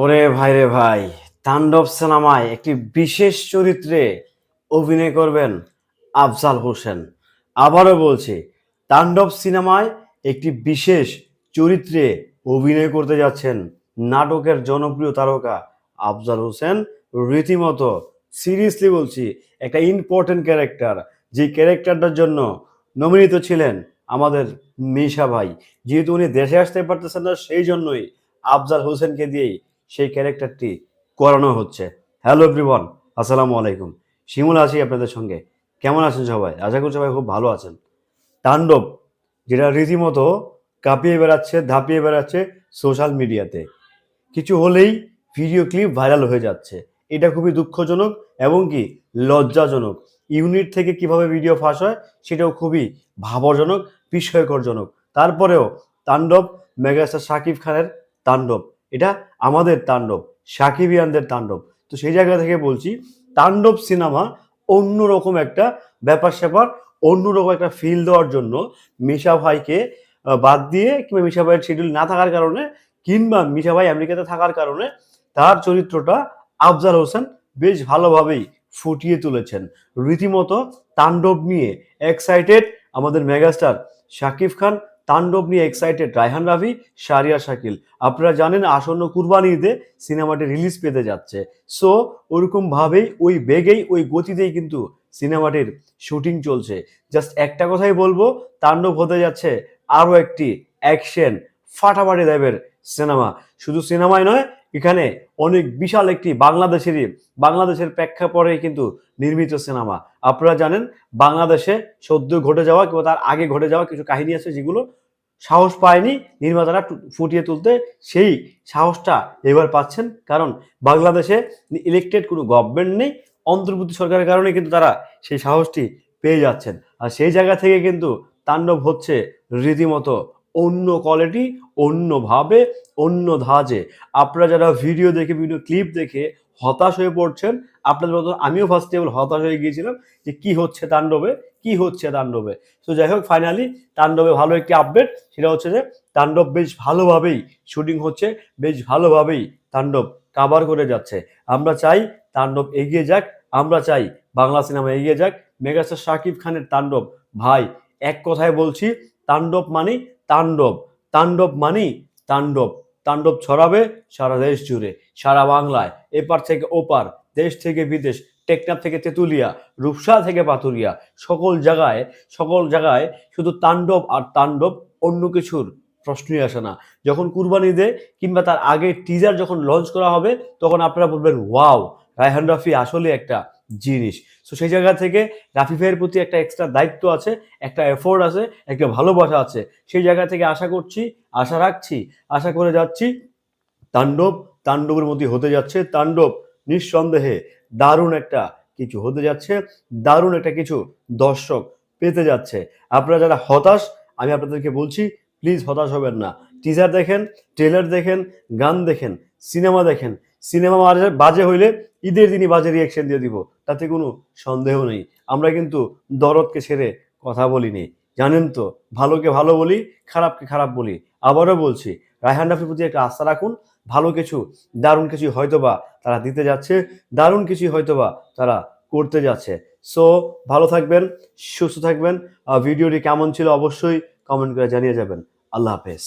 ওরে ভাই রে ভাই, তাণ্ডব সিনেমায় একটি বিশেষ চরিত্রে অভিনয় করবেন আফজাল হোসেন। আবারও বলছি, তাণ্ডব সিনেমায় একটি বিশেষ চরিত্রে অভিনয় করতে যাচ্ছেন নাটকের জনপ্রিয় তারকা আফজাল হোসেন। রীতিমতো সিরিয়াসলি বলছি, একটা ইম্পর্টেন্ট ক্যারেক্টার যে ক্যারেক্টারটার জন্য নমিনিত ছিলেন আমাদের মিশা ভাই। যেহেতু উনি দেশে আসতে পারতেছেন না, সেই জন্যই আফজাল হোসেনকে দিয়েই সেই ক্যারেক্টারটি করানো হচ্ছে। হ্যালো এভরিওয়ান আসসালামু আলাইকুম। শিমুল আছি আপনাদের সঙ্গে। কেমন আছেন সবাই? আশা করি সবাই খুব ভালো আছেন। তাণ্ডব, যেটা রীতিমতো কাঁপিয়ে বেড়াচ্ছে, ধাপিয়ে বেড়াচ্ছে সোশ্যাল মিডিয়াতে কিছু হলেই ভিডিও ক্লিপ ভাইরাল হয়ে যাচ্ছে। এটা খুবই দুঃখজনক এবং কি লজ্জাজনক। ইউনিট থেকে কীভাবে ভিডিও ফাঁস হয়, সেটাও খুবই ভাবজনক, বিস্ময়করজনক। তারপরেও তাণ্ডব মেগাস্টার শাকিব খানের তাণ্ডব। এটা আমাদের তাণ্ডব, সাকিবিয়ানদের তাণ্ডব। তো সেই জায়গা থেকে বলছি, তাণ্ডব সিনেমা অন্যরকম একটা ব্যাপার স্যাপার, অন্যরকম একটা ফিল দেওয়ার জন্য মিশা ভাইকে বাদ দিয়ে কিংবা মিশা ভাইয়ের শিডিউল না থাকার কারণে কিংবা মিশা ভাই আমেরিকাতে থাকার কারণে তার চরিত্রটা আফজাল হোসেন বেশ ভালোভাবেই ফুটিয়ে তুলেছেন। রীতিমতো তাণ্ডব নিয়ে এক্সাইটেড আমাদের মেগাস্টার শাকিব খান তাণ্ডব নিয়ে এক্সাইটেড রায়হান রাভি শারিয়া শাকিল। আপনারা জানেন আসন্ন কুরবানি ঈদে সিনেমাটি রিলিজ পেতে যাচ্ছে। সো ওরকমভাবেই ওই বেগেই, ওই গতিতেই কিন্তু সিনেমাটির শুটিং চলছে। জাস্ট একটা কথাই বলব, তাণ্ডব হতে যাচ্ছে আরও একটি অ্যাকশন ফাটাফাটি দেবের সিনেমা শুধু সিনেমায় নয় এখানে অনেক বিশাল একটি বাংলাদেশেরই, বাংলাদেশের প্রেক্ষাপটে কিন্তু নির্মিত সিনেমা। আপনারা জানেন, বাংলাদেশে সদ্য ঘটে যাওয়া কিংবা তার আগে ঘটে যাওয়া কিছু কাহিনী আছে যেগুলো সাহস পায়নি নির্মাতারা ফুটিয়ে তুলতে। সেই সাহসটা এবার পাচ্ছেন, কারণ বাংলাদেশে ইলেকটেড কোনো গভর্নমেন্ট নেই, অন্তর্বর্তী সরকারের কারণে কিন্তু তারা সেই সাহসটি পেয়ে যাচ্ছেন। আর সেই জায়গা থেকে কিন্তু তাণ্ডব হচ্ছে রীতিমতো অন্য কোয়ালিটি অন্যভাবে অন্য ধাজে আপনারা যারা ভিডিও দেখে ভিডিও ক্লিপ দেখে হতাশ হয়ে পড়ছেন, আপনাদের মতো আমিও ফার্স্ট টেবল হতাশ হয়ে গিয়েছিলাম যে কি হচ্ছে তাণ্ডবে, কি হচ্ছে তাণ্ডবে। তো যাই হোক ফাইনালি তাণ্ডবে ভালো একটি আপডেট সেটা হচ্ছে যে তাণ্ডব বেশ ভালোভাবেই শুটিং হচ্ছে, বেশ ভালোভাবেই তাণ্ডব কাভার করে যাচ্ছে। আমরা চাই তাণ্ডব এগিয়ে যাক, আমরা চাই বাংলা সিনেমা এগিয়ে যাক। মেগাস্টার শাকিব খানের তাণ্ডব, ভাই, এক কথায় বলছি, তাণ্ডব মানে তাণ্ডব। তাণ্ডব মানি তাণ্ডব। তাণ্ডব ছড়াবে সারা দেশ জুড়ে, সারা বাংলায়। এপার থেকে ওপার, দেশ থেকে বিদেশ, টেকনাফ থেকে তেঁতুলিয়া, রূপসা থেকে পাতুরিয়া সকল জায়গায় সকল জায়গায় শুধু তাণ্ডব আর তাণ্ডব অন্য কিছুর প্রশ্নই আসে না। যখন কুরবানি দে কিংবা তার আগে টিজার যখন লঞ্চ করা হবে, তখন আপনারা বলবেন ওয়াও রায়হান রাফি আসলে একটা জিনিস। সো সেই জায়গা থেকে রাফি ভাইয়ের প্রতি একটা এক্সট্রা দায়িত্ব আছে, একটা এফোর্ট আছে, একটা ভালোবাসা আছে। সেই জায়গা থেকে আশা করছি, আশা রাখছি, আশা করে যাচ্ছি, তাণ্ডব তাণ্ডবের মধ্যে হতে যাচ্ছে। তাণ্ডব নিঃসন্দেহে দারুণ একটা কিছু হতে যাচ্ছে, দারুণ একটা কিছু দর্শক পেতে যাচ্ছে। আপনারা যারা হতাশ, আমি আপনাদেরকে বলছি প্লিজ হতাশ হবেন না। টিজার দেখেন ট্রেলার দেখেন, গান দেখেন সিনেমা দেখেন। সিনেমা বাজে হইলে ঈদের দিনই বাজে রিয়াকশন দিয়ে দিব, তাতে কোনো সন্দেহ নেই। আমরা কিন্তু দরদকে ছেড়ে কথা বলিনি। জানেন তো, ভালোকে ভালো বলি, খারাপকে খারাপ বলি। আবারও বলছি, রায়হান রাফির প্রতি একটা আস্থা রাখুন, ভালো কিছু, দারুণ কিছু হয়তোবা তারা দিতে যাচ্ছে, দারুণ কিছু হয়তোবা তারা করতে যাচ্ছে। সো ভালো থাকবেন, সুস্থ থাকবেন ভিডিওটি কেমন ছিল অবশ্যই কমেন্ট করে জানিয়ে যাবেন। আল্লাহ হাফেজ।